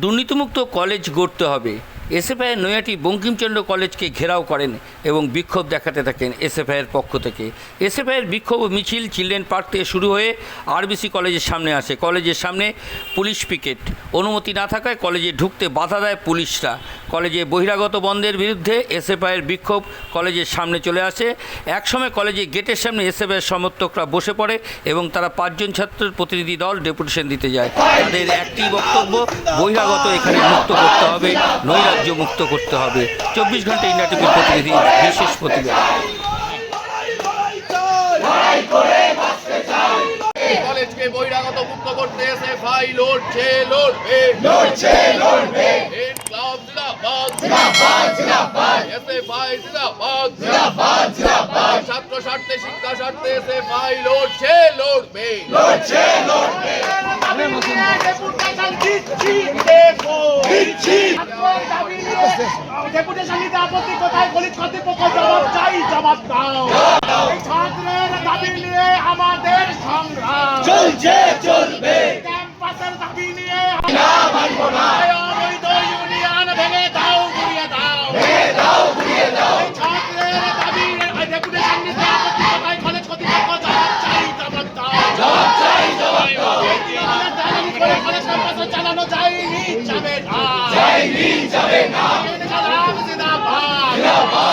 দুর্নীতিমুক্ত কলেজ গড়তে হবে। এসএফআইয়ের নৈয়াটি বঙ্কিমচন্দ্র কলেজকে ঘেরাও করেন এবং বিক্ষোভ দেখাতে থাকেন এসএফআইয়ের পক্ষ থেকে। এসএফআইয়ের বিক্ষোভ মিছিল চিলড্রেন পার্ক থেকে শুরু হয়ে আরবিসি কলেজের সামনে আসে। কলেজের সামনে পুলিশ পিকেট। অনুমতি না থাকায় কলেজে ঢুকতে বাধা দেয় পুলিশরা। কলেজে বহিরাগত বন্ধের বিরুদ্ধে এসএফআইয়ের বিক্ষোভ কলেজের সামনে চলে আসে। একসময় কলেজে গেটের সামনে এসএফআইয়ের সমর্থকরা বসে পড়ে এবং তারা পাঁচজন ছাত্রের প্রতিনিধি দল ডেপুটেশন দিতে যায়। তাদের একটি বক্তব্য বহিরাগত এখানে মুক্ত করতে হবে নৈরাজ্য মুক্ত করতে হবে। চব্বিশ ঘণ্টা ইন্ডিয়া টিভির প্রতিনিধি বিশেষ প্রতিবেদন। কলেজকে বহিরাগত মুক্ত করতে এসে ফাই লড়ছে লড়বে। লড়ছে লড়বে। ইনকলাব জিন্দাবাদ। জিন্দাবাদ জিন্দাবাদ। এসে ফাই জিন্দাবাদ। জিন্দাবাদ জিন্দাবাদ। ছাত্র স্বার্থে শিক্ষা স্বার্থে এসে ফাই লড়ছে লড়বে। লড়ছে লড়বে দিচ্ছি ডেপুটেশন নিতে আপত্তি কোথায় পুলিশ কর্তৃপক্ষ জবাব চাই জবাব দাও ছাত্রের দাবি নিয়ে আমাদের সংগ্রাম। চলছে।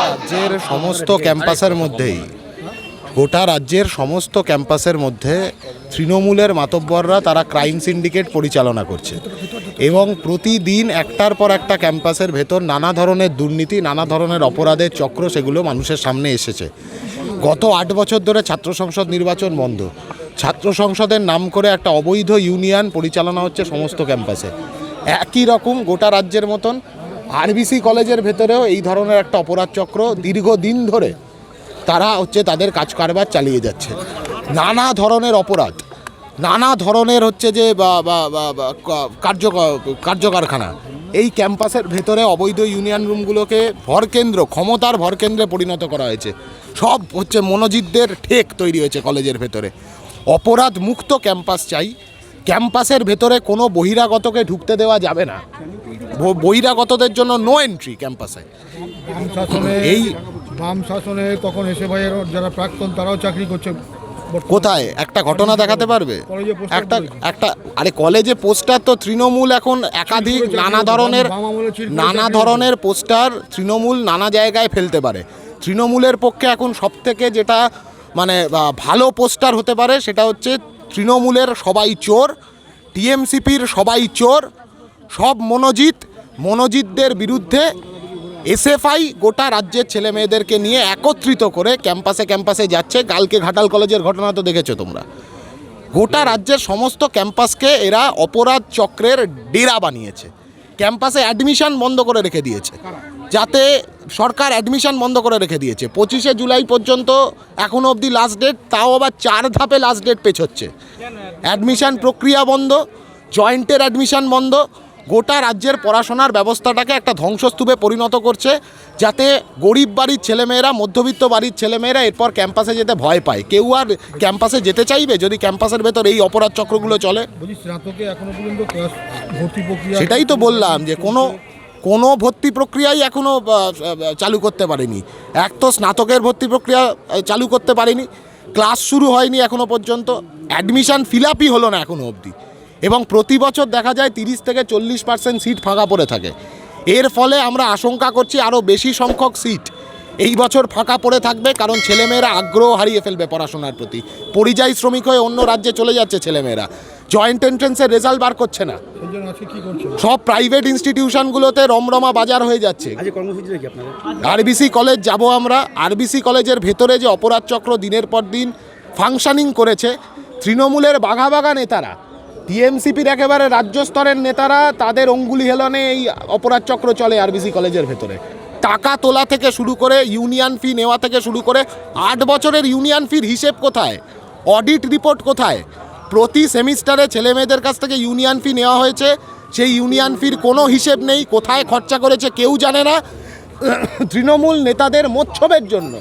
রাজ্যের সমস্ত ক্যাম্পাসের মধ্যেই, গোটা রাজ্যের সমস্ত ক্যাম্পাসের মধ্যে তৃণমূলের মাতব্বররা তারা ক্রাইম সিন্ডিকেট পরিচালনা করছে। এবং প্রতিদিন একটার পর একটা ক্যাম্পাসের ভেতর নানা ধরনের দুর্নীতি, নানা ধরনের অপরাধের চক্র সেগুলো মানুষের সামনে এসেছে। গত আট বছর ধরে ছাত্র সংসদ নির্বাচন বন্ধ। ছাত্র সংসদের নাম করে একটা অবৈধ ইউনিয়ন পরিচালনা হচ্ছে সমস্ত ক্যাম্পাসে। একই রকম গোটা রাজ্যের মতন আরবিসি কলেজের ভেতরেও এই ধরনের একটা অপরাধ চক্র দীর্ঘদিন ধরে তারা হচ্ছে তাদের কাজ কারবার চালিয়ে যাচ্ছে। নানা ধরনের অপরাধ, নানা ধরনের হচ্ছে যে কার্য, কার্যকারখানা। এই ক্যাম্পাসের ভেতরে অবৈধ ইউনিয়ন রুমগুলোকে ভরকেন্দ্র, ক্ষমতার ভরকেন্দ্রে পরিণত করা হয়েছে। সব হচ্ছে মনোজিতদের ঠেক তৈরি হয়েছে কলেজের ভেতরে। অপরাধ মুক্ত ক্যাম্পাস চাই ক্যাম্পাসের ভেতরে কোনো বহিরাগতকে ঢুকতে দেওয়া যাবে না। বহিরাগতদের জন্য নো এন্ট্রি ক্যাম্পাসে। এই বাম শাসনে তখন এসে ভাইয়ের যারা প্রাক্তন তারাও চাকরি করছে কোথায়? একটা ঘটনা দেখাতে পারবে? একটা একটা আরে কলেজে পোস্টার তো তৃণমূল এখন একাধিক নানা ধরনের নানা ধরনের পোস্টার তৃণমূল নানা জায়গায় ফেলতে পারে। তৃণমূলের পক্ষে এখন সব থেকে যেটা মানে ভালো পোস্টার হতে পারে সেটা হচ্ছে তৃণমূলের সবাই চোর, টিএমসিপির সবাই চোর, সব মনোজিৎ মনোজিতদের বিরুদ্ধে এসএফআই গোটা রাজ্যের ছেলে মেয়েদেরকে নিয়ে একত্রিত করে ক্যাম্পাসে ক্যাম্পাসে যাচ্ছে। কালকে ঘাটাল কলেজের ঘটনা তো দেখেছ তোমরা। গোটা রাজ্যের সমস্ত ক্যাম্পাসকে এরা অপরাধ চক্রের ডেরা বানিয়েছে। ক্যাম্পাসে অ্যাডমিশন বন্ধ করে রেখে দিয়েছে। যাতে সরকার অ্যাডমিশন বন্ধ করে রেখে দিয়েছে। পঁচিশে জুলাই পর্যন্ত এখনও অবধি লাস্ট ডেট তাও আবার চার ধাপে লাস্ট ডেট পেছ হচ্ছে অ্যাডমিশন প্রক্রিয়া বন্ধ জয়েন্টের অ্যাডমিশন বন্ধ গোটা রাজ্যের পড়াশোনার ব্যবস্থাটাকে একটা ধ্বংসস্তূপে পরিণত করছে যাতে গরিব বাড়ির ছেলেমেয়েরা মধ্যবিত্ত বাড়ির ছেলেমেয়েরা এরপর ক্যাম্পাসে যেতে ভয় পায়। কেউ আর ক্যাম্পাসে যেতে চাইবে যদি ক্যাম্পাসের ভেতর এই অপরাধ চক্রগুলো চলে? সেটাই তো বললাম যে কোনো কোনো ভর্তি প্রক্রিয়াই এখনও চালু করতে পারেনি। এক তো স্নাতকের ভর্তি প্রক্রিয়া চালু করতে পারেনি। ক্লাস শুরু হয়নি এখনও পর্যন্ত। অ্যাডমিশন ফিল আপই হলো না এখনও অবধি। এবং প্রতি বছর দেখা যায় তিরিশ থেকে চল্লিশ পার্সেন্ট সিট ফাঁকা পড়ে থাকে। এর ফলে আমরা আশঙ্কা করছি আরও বেশি সংখ্যক সিট এই বছর ফাঁকা পড়ে থাকবে কারণ ছেলেমেয়েরা আগ্রহ হারিয়ে ফেলবে পড়াশোনার প্রতি। পরিযায়ী শ্রমিক হয়ে অন্য রাজ্যে চলে যাচ্ছে ছেলেমেয়েরা। জয়েন্ট এন্ট্রেন্সের রেজাল্ট বার করছে না। সেই জন্য আজকে কি করছেন সব প্রাইভেট ইনস্টিটিউশনগুলোতে রমরমা বাজার হয়ে যাচ্ছে। আরবিসি কলেজ যাব আমরা। আরবিসি কলেজের ভেতরে যে অপরাধ চক্র দিনের পর দিন ফাংশনিং করেছে তৃণমূলের বাঘা বাঘা নেতারা। টিএমসিপির একেবারে রাজ্য স্তরের নেতারা তাদের অঙ্গুলি হেলনে এই অপরাধ চক্র চলে আরবিসি কলেজের ভেতরে। টাকা তোলা থেকে শুরু করে ইউনিয়ন ফি নেওয়া থেকে শুরু করে আট বছরের ইউনিয়ন ফির হিসেব কোথায়? অডিট রিপোর্ট কোথায়? প্রতি সেমিস্টারে ছেলে মেয়েদের কাছ থেকে ইউনিয়ন ফি নেওয়া হয়েছে। সেই ইউনিয়ন ফির কোনো হিসেব নেই, কোথায় খরচা করেছে কেউ জানে না। তৃণমূল নেতাদের মোচ্ছবের জন্য।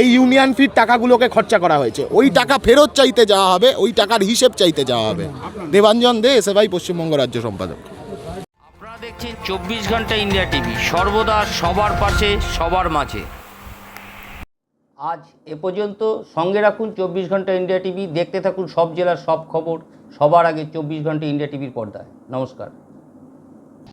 এই ইউনিয়ন ফির টাকাগুলোকে খরচা করা হয়েছে। ওই টাকা ফেরত চাইতে যাওয়া হবে ওই টাকার হিসেব চাইতে যাওয়া হবে। দেবাঞ্জন দে এসএফআই পশ্চিমবঙ্গ রাজ্য সম্পাদক। আপনারা দেখছেন চব্বিশ ঘণ্টা ইন্ডিয়া টিভি সর্বদা সবার পাশে সবার মাঝে। আজ এ পর্যন্ত সঙ্গে রাখুন চব্বিশ ঘণ্টা ইন্ডিয়া টিভি দেখতে থাকুন সব জেলার সব খবর সবার আগে চব্বিশ ঘণ্টা ইন্ডিয়া টিভির পর্দায়। নমস্কার।